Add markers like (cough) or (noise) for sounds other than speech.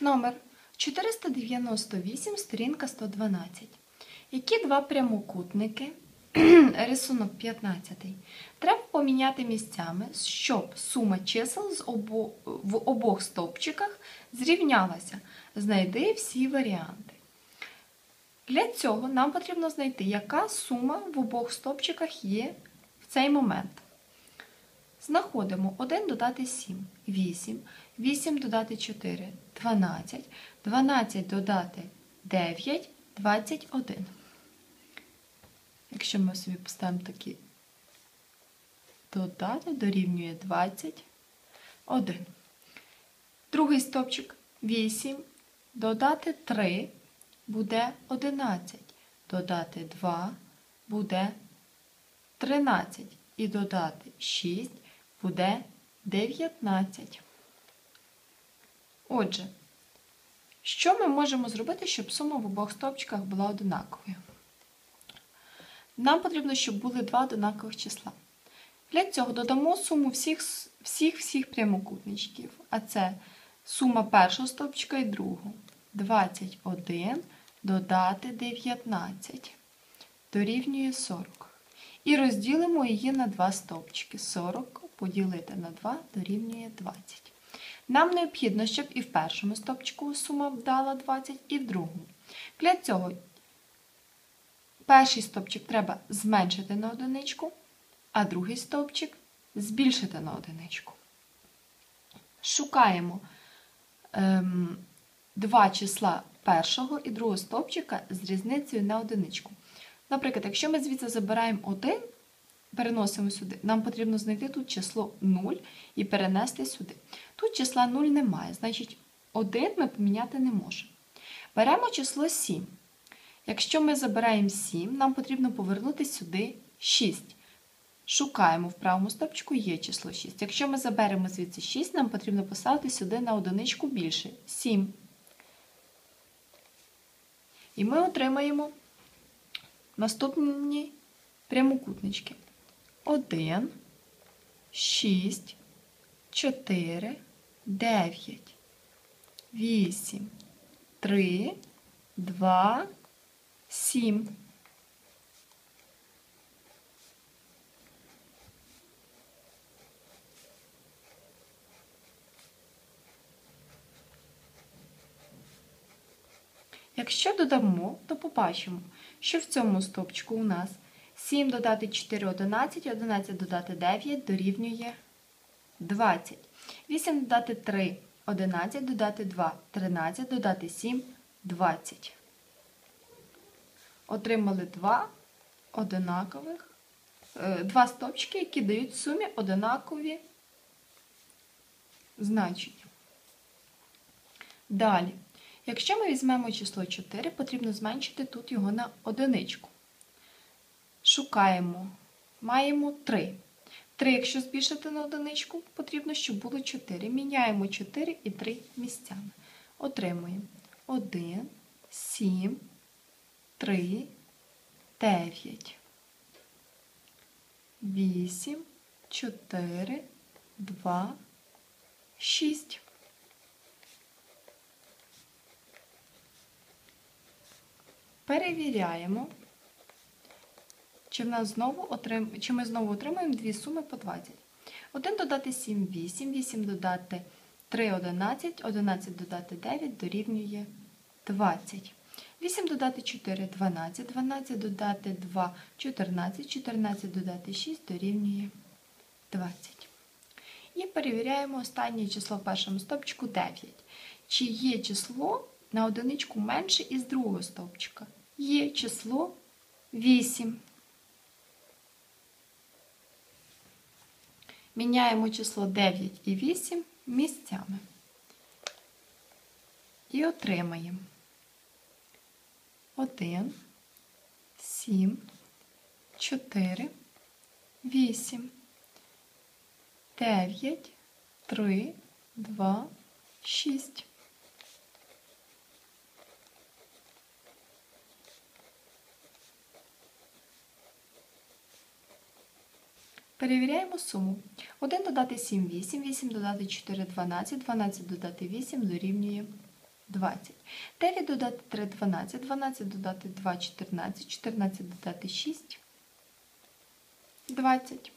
Номер 498, сторінка 112. Які два прямокутники, (clears throat) рисунок 15, треба поміняти місцями, щоб сума чисел в обох стовпчиках зрівнялася. Знайди всі варіанти. Для цього нам потрібно знайти, яка сума в обох стовпчиках є в цей момент. Знаходимо 1 додати 7, 8, 8 додати 4, 12, 12 додати 9, 21. Якщо ми собі поставимо такі додати, дорівнює 21. Другий стопчик 8, додати 3 буде 11, додати 2 буде 13 і додати 6 буде 19. Отже, що ми можемо зробити, щоб сума в обох стовпчиках була однаковою? Нам потрібно, щоб були два однакових числа. Для цього додамо суму всіх всіх, всіх прямокутничків, а це сума першого стовпчика і другого. 21 додати 19 дорівнює 40. І розділимо її на два стовпчики. 40 поділити на 2 дорівнює 20. Нам необхідно, щоб і в першому стовпчику сума дала 20, і в другому. Для цього перший стовпчик треба зменшити на одиничку, а другий стовпчик збільшити на одиничку. Шукаємо ем, два числа першого і другого стовпчика з різницею на одиничку. Наприклад, якщо ми звідси забираємо 1, переносимо сюди, нам потрібно знайти тут число 0 і перенести сюди. Тут числа 0 немає, значить 1 ми поміняти не можемо. Беремо число 7. Якщо ми забираємо 7, нам потрібно повернути сюди 6. Шукаємо в правому стопчику є число 6. Якщо ми заберемо звідси 6, нам потрібно поставити сюди на одиничку більше 7. І ми отримаємо наступні прямокутнички. 1, 6, 4, 9, 8, 3, 2, 7. Якщо додамо, то побачимо, що в цьому стовпчику у нас 7 додати 4 11, 11 додати 9 дорівнює 20. 8 додати 3 11, додати 2 13, додати 7 20. Отримали два одинакових, е, два стовпчики, які дають в сумі одинакові значення. Далі. Якщо ми візьмемо число 4, потрібно зменшити тут його на одиничку. Шукаємо, маємо 3. 3, якщо збільшити на одиничку, потрібно, щоб було 4. Міняємо 4 і 3 місцями. Отримуємо 1, 7, 3, 9, 8, 4, 2, 6. Перевіряємо, чи, в нас знову отрим... чи ми знову отримаємо дві суми по 20. 1 додати 7 8, 8 додати 3 11, 11 додати 9 дорівнює 20. 8 додати 4 12, 12 додати 2 14, 14 додати 6 дорівнює 20. І перевіряємо останнє число в першому стовпчику 9. Чи є число на одиничку менше із другого стовпчика? Є число 8. Міняємо число 9 і 8 місцями. І отримаємо 1, 7, 4, 8, 9, 3, 2, 6. Перевіряємо суму. 1 додати 7, 8, 8 додати 4, 12, 12 додати 8 дорівнює 20. 9 додати 3, 12, 12 додати 2, 14, 14 додати 6, 20.